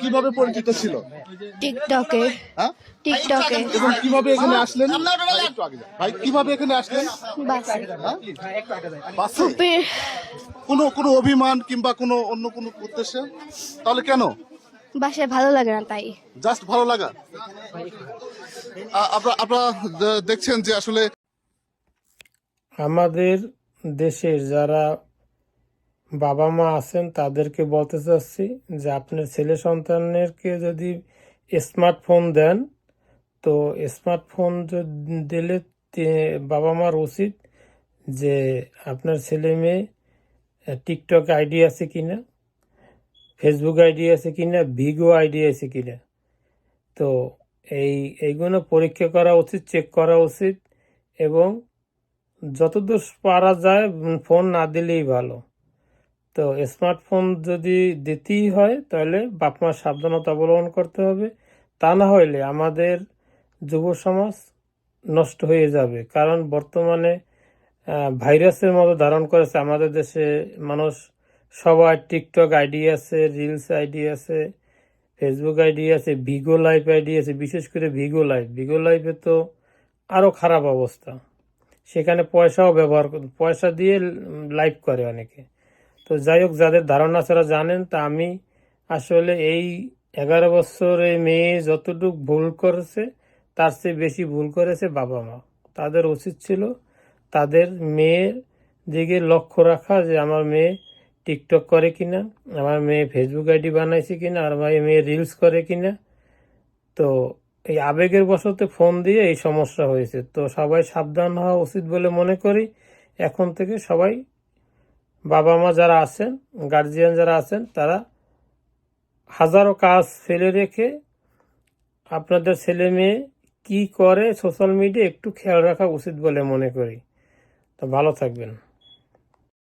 কীভাবে পরিচিত ছিল? টিকটকে। হ্যাঁ? টিকটকে। এবং কীভাবে এখানে আসলেন? একটু আগে যান। ভাই কীভাবে এখানে আসলেন? বাসে। হ্যাঁ? কোনো কোনো অভিমান কিংবা কোনো অন্য কোনো উদ্দেশ্যে? তাহলে কেন? বাসায় ভালো লাগে না তাই। জাস্ট ভালো লাগা? আপনারা আপনারা দেখছেন যে আসলে আমাদের দেশের যারা বাবা মা আছেন, তাদেরকে বলতে চাচ্ছি যে আপনার ছেলে সন্তানেরকে যদি স্মার্টফোন দেন, তো স্মার্টফোন দিলে বাবা মার উচিত যে আপনার ছেলে মেয়ে টিকটক আইডি আছে কি না ফেসবুক আইডি আছে কি না ভিগো আইডি আছে কি না তো এই, এইগুলো পরীক্ষা করা উচিত, চেক করা উচিত এবং যতদূর পারা যায় ফোন না দিলেই ভালো। তো স্মার্টফোন যদি দিতেই হয়, তাহলে বাপ মার সাবধানতা অবলম্বন করতে হবে। তা না হইলে আমাদের যুব সমাজ নষ্ট হয়ে যাবে। কারণ বর্তমানে ভাইরাসের মতো ধারণ করেছে আমাদের দেশে মানুষ। সবার টিকটক আইডি আছে রিলস আইডি আছে ফেসবুক আইডি আছে ভিগো লাইভ আইডি আছে, বিশেষ করে ভিগো লাইভ ভিগো লাইভে তো আরও খারাপ অবস্থা। সেখানে পয়সাও ব্যবহার পয়সা দিয়ে লাইভ করে অনেকে। তো যাই হোক, যাদের ধারণা ছাড়া জানেন, তা আমি আসলে এই এগারো বছর এই মেয়ে যতটুকু ভুল করেছে, তার চেয়ে বেশি ভুল করেছে বাবা মা। তাদের উচিত ছিল তাদের মেয়ের দিকে লক্ষ্য রাখা যে আমার মেয়ে টিকটক করে কিনা, আমার মেয়ে ফেসবুক আইডি বানাইছে কিনা, আর আমার মেয়ে রিলস করে কিনা। তো এই আবেগের বশতে ফোন দিয়ে এই সমস্যা হয়েছে। তো সবাই সাবধান হওয়া উচিত বলে মনে করি। এখন থেকে সবাই বাবা মা যারা আছেন গার্জিয়ান যারা আছেন, তারা হাজারো কাজ ফেলে রেখে আপনাদের ছেলে মেয়ে কী করে সোশ্যাল মিডিয়া একটু খেয়াল রাখা উচিত বলে মনে করি। তা ভালো থাকবেন।